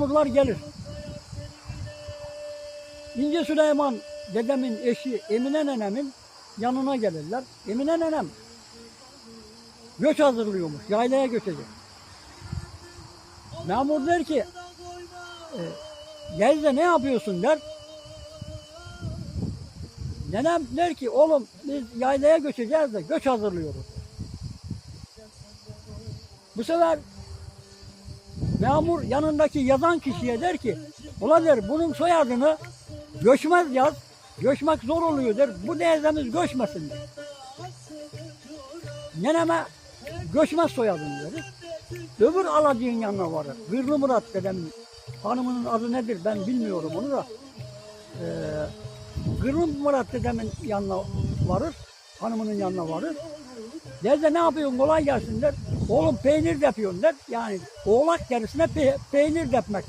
Memurlar gelir. İnce Süleyman dedemin eşi Emine nenemin yanına gelirler. Emine nenem göç hazırlıyormuş. Yaylaya göçecek. Memur der ki e, Gezde ne yapıyorsun der. Nenem der ki oğlum biz yaylaya göçeceğiz de göç hazırlıyoruz. Bu sefer memur yanındaki yazan kişiye der ki ula der bunun soyadını göçmez yaz. Göçmek zor oluyor der. Bu teyzemiz göçmesin der. Neneme göçmez soyadını verir. Öbür alacığın yanına varır. Gırlı Murat dedemin hanımının adı nedir ben bilmiyorum onu da. Ee, Gırlı Murat dedemin yanına varır. Hanımının yanına varır. Teyze ne yapıyorsun kolay gelsin der. Oğlum peynir yapıyorsun der. Yani oğlak derisine pe- peynir depmek